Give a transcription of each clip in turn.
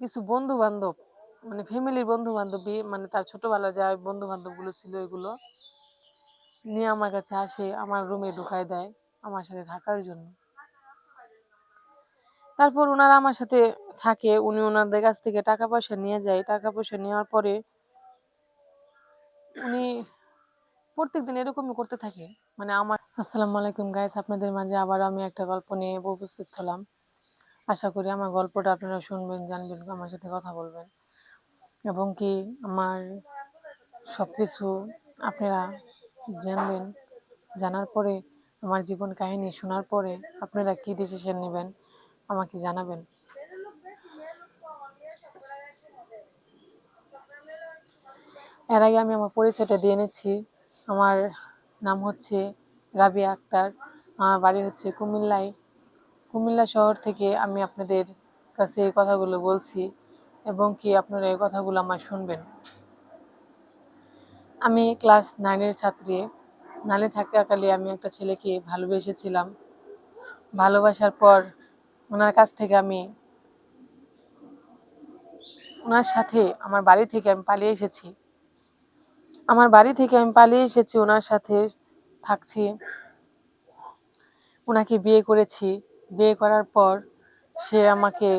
কিছু বন্ধু বান্ধব মানে ফ্যামিলির বন্ধু বান্ধবী মানে তার ছোটবেলার যা বন্ধু বান্ধবগুলো ছিল এগুলো নিয়ে আমার কাছে আসে, আমার রুমে ঢুকায় দেয় আমার সাথে থাকার জন্য। তারপর ওনারা আমার সাথে থাকে, উনি ওনাদের কাছ থেকে টাকা পয়সা নিয়ে যায়। টাকা পয়সা নেওয়ার পরে উনি প্রত্যেকদিন এরকমই করতে থাকে। মানে আমার, আসসালামু আলাইকুম গাইস আপনাদের মাঝে আবার আমি একটা গল্প নিয়ে উপস্থিত হলাম। আশা করি আমার গল্পটা আপনারা শুনবেন, জানবেন, আমার সাথে কথা বলবেন। এবং কি আমার সব কিছু আপনারা জানবেন। জানার পরে, আমার জীবন কাহিনী শোনার পরে আপনারা কি ডিসিশন নেবেন, আমাকে জানাবেন। এর আগে আমি আমার পরিচয়টা দিয়ে নিচ্ছি। আমার নাম হচ্ছে রাবিয়া আক্তার। আমার বাড়ি হচ্ছে কুমিল্লায়। কুমিল্লা শহর থেকে আমি আপনাদের কাছে এই কথাগুলো বলছি এবং কি আপনারা এই কথাগুলো আমার শুনবেন। আমি ক্লাস নাইনের ছাত্রী। নাইনে থাকাকালে আমি একটা ছেলেকে ভালোবেসেছিলাম। ভালোবাসার পর ওনার কাছ থেকে আমি ওনার সাথে আমার বাড়ি থেকে আমি পালিয়ে এসেছি। আমার বাড়ি থেকে আমি পালিয়ে এসেছি, ওনার সাথে থাকছি। ওনাকে বিয়ে করেছি। বিয়ে করার পর সে আমাকে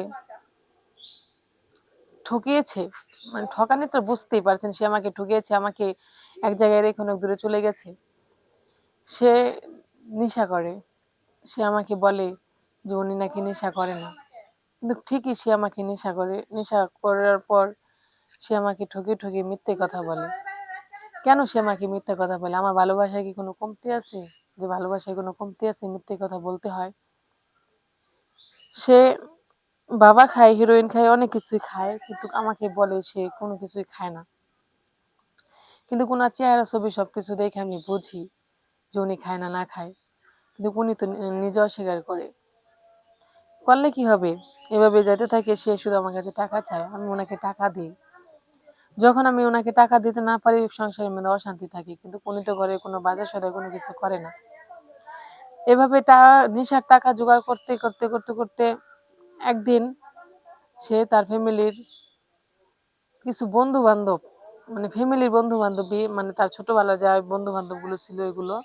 ঠকিয়েছে মানে ঠকানি তো বুঝতেই পারছেন, সে আমাকে ঠকিয়েছে, আমাকে এক জায়গায় রেখে অনেক দূরে চলে গেছে। সে নেশা করে, সে আমাকে বলে যে উনি নাকি নেশা করে না। কিন্তু ঠিকই সে আমাকে নেশা করে, নেশা করার পর সে আমাকে ঠকে ঠকে মিথ্যে কথা বলে। কেন সে আমাকে মিথ্যে কথা বলে? আমার ভালোবাসায় কি কোনো কমতি আছে? যে ভালোবাসায় কোনো কমতি আছে মিথ্যে কথা বলতে হয়? সে বাবা খায় হিরোইন খায়, অনেক কিছুই খায়, কিন্তু আমাকে বলে সে কোনো কিছুই খায় না। কিন্তু কোনো চেহারা, ছবি সব কিছু দেখে আমি বুঝি যে উনি খায় না না খায়। কিন্তু উনি তো নিজে অস্বীকার করে। করলে কি হবে? এভাবে যেতে থাকে, সে শুধু আমার কাছে টাকা চায়, আমি ওনাকে টাকা দিই। যখন আমি ওনাকে টাকা দিতে না পারি, সংসারের মধ্যে অশান্তি থাকে, কিন্তু উনি তো ঘরে কোনো বাজার সদায় কোনো কিছু করে না। এভাবে টা নেশার টাকা জোগাড় করতে করতে করতে করতে একদিন সে তার ফ্যামিলির কিছু বন্ধু বান্ধব মানে ফ্যামিলির বন্ধু বান্ধবী মানে তার ছোটবেলার যা বন্ধু বান্ধবগুলো ছিল এগুলো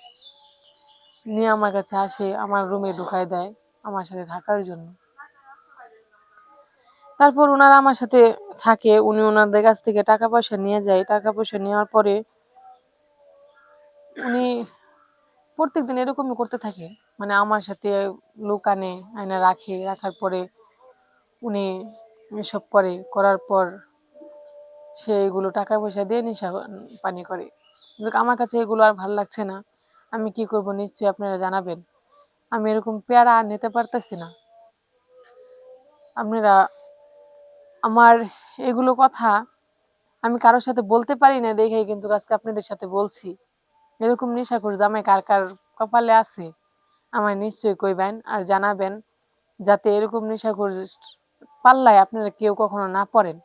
নিয়ে আমার কাছে আসে, আমার রুমে ঢুকায় দেয় আমার সাথে থাকার জন্য। তারপর ওনারা আমার সাথে থাকে, উনি ওনাদের কাছ থেকে টাকা পয়সা নিয়ে যায়। টাকা পয়সা নেওয়ার পরে উনি প্রত্যেকদিন এরকমই করতে থাকে। মানে আমার সাথে লোক আনে, আয়না রাখে, রাখার পরে উনি এসব করে, করার পর সে এগুলো টাকা পয়সা দিয়ে নেশা পানি করে। আমার কাছে এগুলো আর ভালো লাগছে না। আমি কি করব নিশ্চয়ই আপনারা জানাবেন। আমি এরকম পেয়ারা আর নিতে পারতেছি না। আপনারা আমার এগুলো কথা আমি কারোর সাথে বলতে পারি না দেখেই কিন্তু আজকে আপনাদের সাথে বলছি। এরকম নেশাখোর জামাই কার কার কপালে আছে, আমায় নিশ্চয়ই কইবেন আর জানাবেন যাতে এরকম নেশাখোর পাল্লায় আপনারা কেউ কখনো না পড়েন।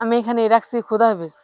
আমি এখানেই রাখছি, খুদা হাফেজ।